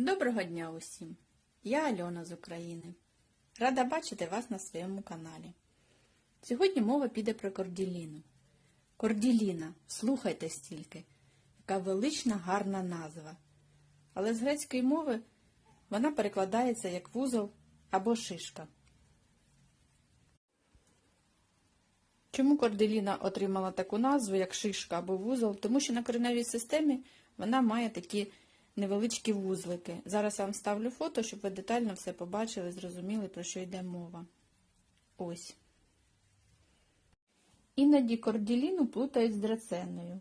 Доброго дня усім! Я Альона з України. Рада бачити вас на своєму каналі. Сьогодні мова піде про корділіну. Корділіна, слухайте стільки, яка велична гарна назва. Але з грецької мови вона перекладається як вузол або шишка. Чому корделіна отримала таку назву, як шишка або вузол? Тому що на кореневій системі вона має такі невеличкі вузлики. Зараз я вам ставлю фото, щоб ви детально все побачили, зрозуміли, про що йде мова. Ось. Іноді корділіну плутають з драценою.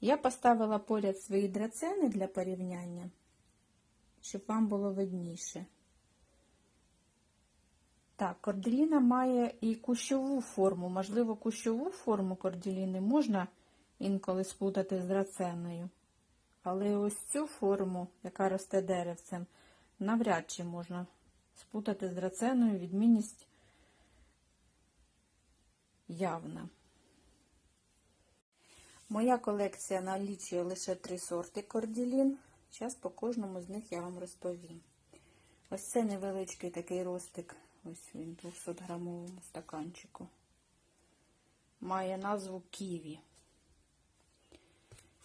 Я поставила поряд свої драцени для порівняння, щоб вам було видніше. Так, корделіна має і кущову форму. Можливо, кущову форму корделіни можна інколи сплутати з драценою. Але ось цю форму, яка росте деревцем, навряд чи можна спутати з драценою, відмінність явна. Моя колекція налічує лише три сорти корділін. Зараз по кожному з них я вам розповім. Ось це невеличкий такий ростик, ось він в 200 грамовому стаканчику. Має назву Ківі.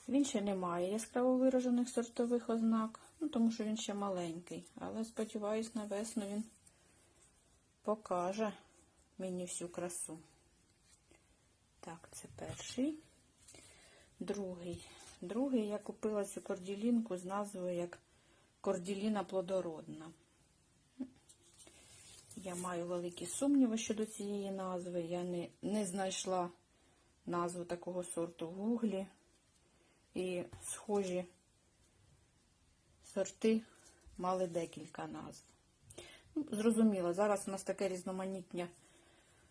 Він ще не має яскраво виражених сортових ознак, ну, тому що він ще маленький. Але, сподіваюсь, на весну він покаже мені всю красу. Так, це перший. Другий. Другий я купила цю корділінку з назвою як корділіна плодородна. Я маю великі сумніви щодо цієї назви. Я не, не знайшла назву такого сорту в гуглі. І схожі сорти мали декілька назв. Ну, Зрозуміло, зараз у нас таке різноманіття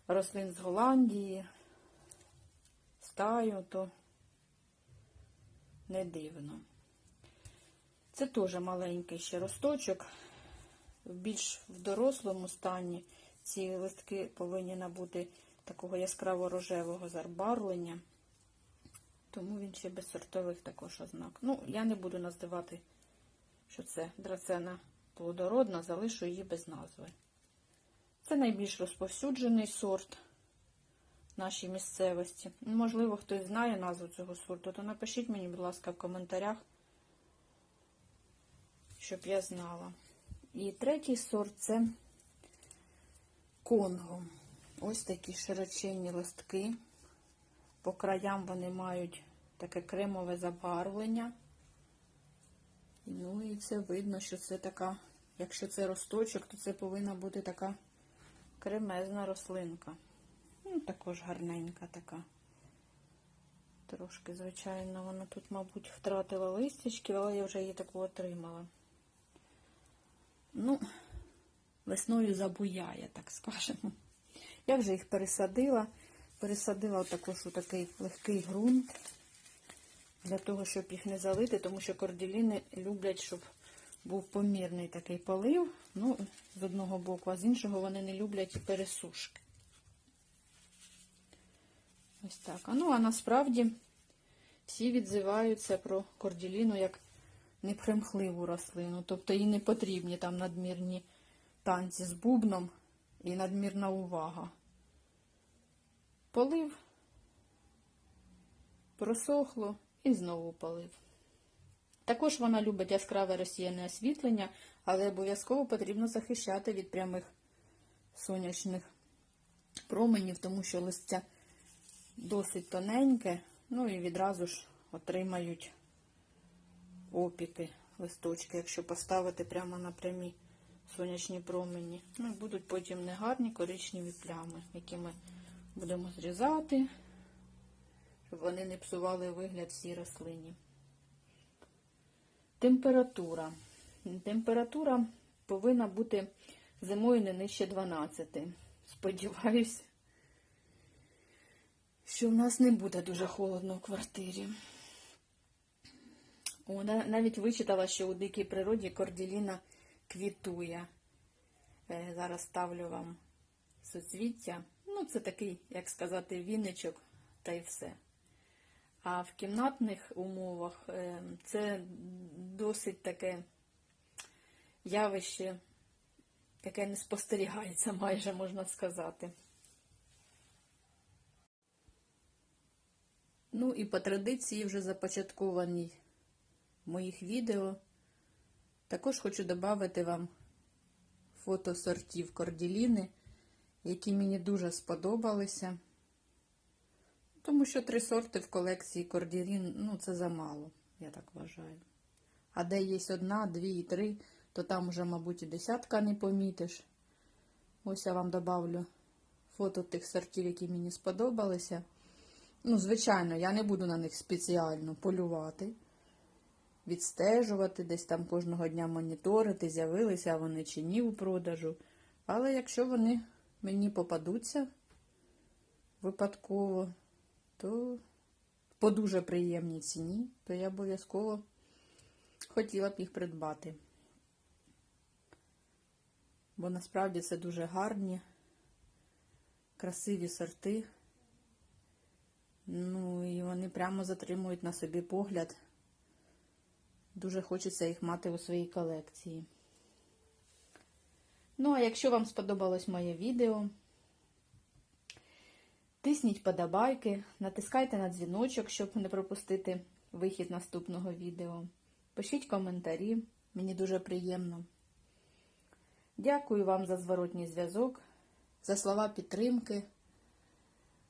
рослин з Голландії, стаю, то не дивно. Це теж маленький ще росточок. В більш в дорослому стані ці листки повинні набути такого яскраво рожевого зарбарвлення. Тому він ще без сортових також ознак. Ну, я не буду називати, що це драцена плодородна, залишу її без назви. Це найбільш розповсюджений сорт нашій місцевості. Можливо, хтось знає назву цього сорту, то напишіть мені, будь ласка, в коментарях, щоб я знала. І третій сорт це Конго. Ось такі широченні листки. По краям вони мають таке кремове забарвлення. Ну і це видно, що це така, якщо це росточок, то це повинна бути така кремезна рослинка. Ну, також гарненька така. Трошки, звичайно, вона тут, мабуть, втратила листячки, але я вже її таку отримала. Ну, весною забуяє, так скажемо. Я вже їх пересадила. Пересадила також у такий легкий ґрунт, для того, щоб їх не залити, тому що корділіни люблять, щоб був помірний такий полив, ну, з одного боку, а з іншого вони не люблять пересушки. Ось так. А ну, а насправді всі відзиваються про корділіну як непримхливу рослину, тобто їй не потрібні там надмірні танці з бубном і надмірна увага. Полив, просохло і знову полив. Також вона любить яскраве розсіяне освітлення, але обов'язково потрібно захищати від прямих сонячних променів, тому що листя досить тоненьке, ну і відразу ж отримають опіки листочки, якщо поставити прямо на прямі сонячні промені. Ну, і будуть потім негарні коричневі плями, які ми будемо зрізати, вони не псували вигляд всій рослині. Температура. Температура повинна бути зимою не нижче 12. Сподіваюсь, що в нас не буде дуже холодно в квартирі. О, навіть вичитала, що у дикій природі корділіна квітує. Е, Зараз ставлю вам соцвіття. Ну, це такий, як сказати, віничок та й все. А в кімнатних умовах е, це досить таке явище, яке не спостерігається, майже можна сказати. Ну і по традиції вже започаткованій моїх відео. Також хочу додати вам фото сортів корділіни, які мені дуже сподобалися. Тому що три сорти в колекції корділін, ну це замало, я так вважаю. А де є одна, дві і три, то там вже, мабуть, і десятка не помітиш. Ось я вам добавлю фото тих сортів, які мені сподобалися. Ну, звичайно, я не буду на них спеціально полювати, відстежувати, десь там кожного дня моніторити, з'явилися вони чи ні у продажу. Але якщо вони мені попадуться випадково, то по дуже приємній ціні, то я обов'язково хотіла б їх придбати. Бо насправді це дуже гарні, красиві сорти. Ну, і вони прямо затримують на собі погляд. Дуже хочеться їх мати у своїй колекції. Ну, а якщо вам сподобалось моє відео, тисніть подобайки, натискайте на дзвіночок, щоб не пропустити вихід наступного відео. Пишіть коментарі, мені дуже приємно. Дякую вам за зворотній зв'язок, за слова підтримки.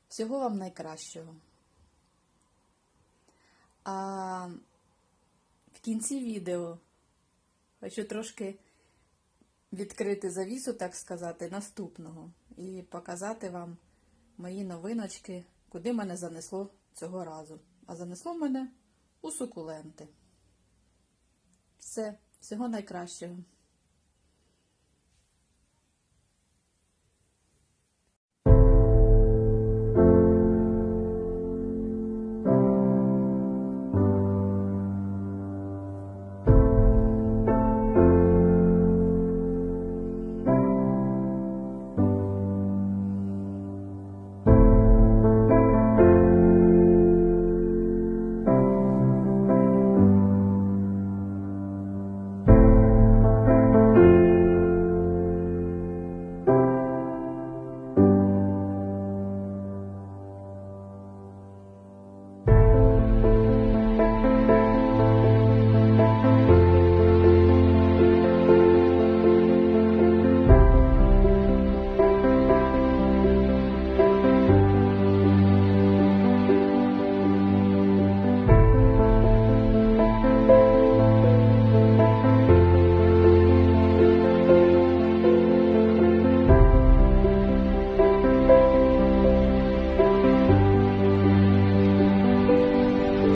Всього вам найкращого. А в кінці відео хочу трошки відкрити завісу, так сказати, наступного і показати вам мої новиночки, куди мене занесло цього разу. А занесло мене у сукуленти. Все, всього найкращого.